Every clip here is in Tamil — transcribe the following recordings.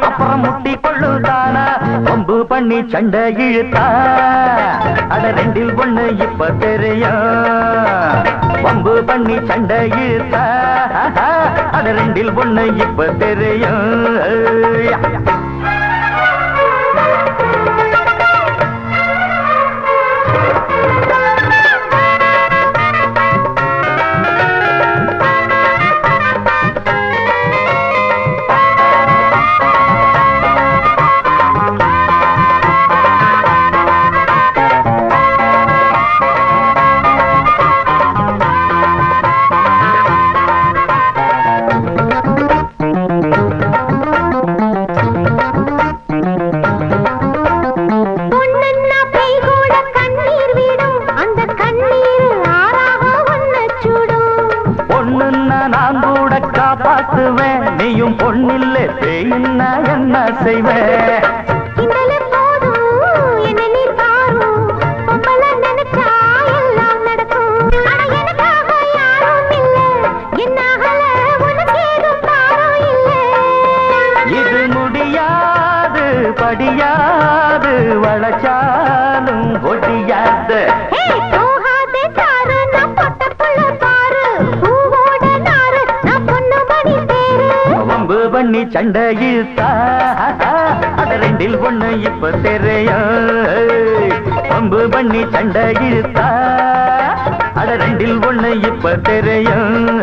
அப்புறம் முட்டி கொள்ளுதானா? கொம்பு பண்ணி சண்டை இழுத்தா? அட ரெண்டில் ஒண்ணு இப்ப தெரியும். கொம்பு பண்ணி சண்டை இழுத்தா? அட ரெண்டில் ஒண்ணு இப்ப தெரியும். இல்ல. என்னாகல உனக்கு ஏதும் பாரம் இல்ல. இது முடியாது படியாது வளச்சாலும் வம்பு பண்ணி சண்டை இழுத்தா அட ரெண்டில் ஒண்ணு இப்ப தெரியும். வம்பு பண்ணி சண்டை இழுத்தா அட ரெண்டில் ஒண்ணு இப்ப தெரியும்.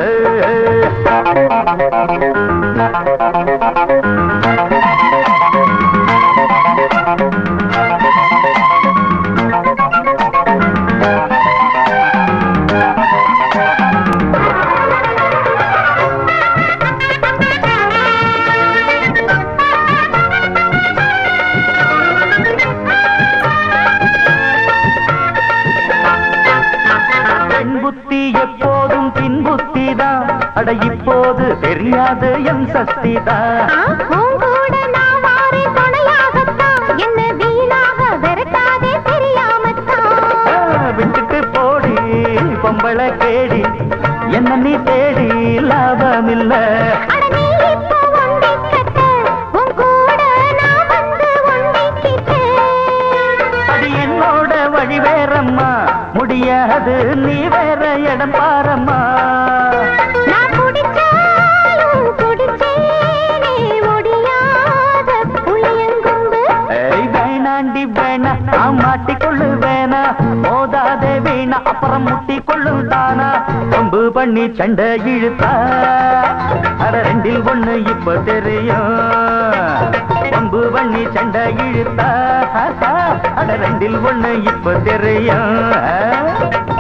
எப்போதும் பின் புத்திதான் அட இப்போது தெரியாது என் சக்திதான். என்ன வீணாக விரட்டாதே தெரியாமத்தான். ஆ, விட்டுட்டு போடி பொம்பளை கேடி. என்ன நீ தேடி லாபம் இல்ல முடியாது நீ இடம் பாரம்மா. மாட்டிக்கொள்ளு வேணா மோதாதே வீணா அப்புறம் முட்டி கொள்ளுதானா கொம்பு பண்ணி சண்டை இழுத்தா? அட ரெண்டில் ஒண்ணு இப்ப தெரியும். கொம்பு பண்ணி சண்டை இழுத்தா? அட ரெண்டில் ஒண்ணு இப்ப தெரியும்.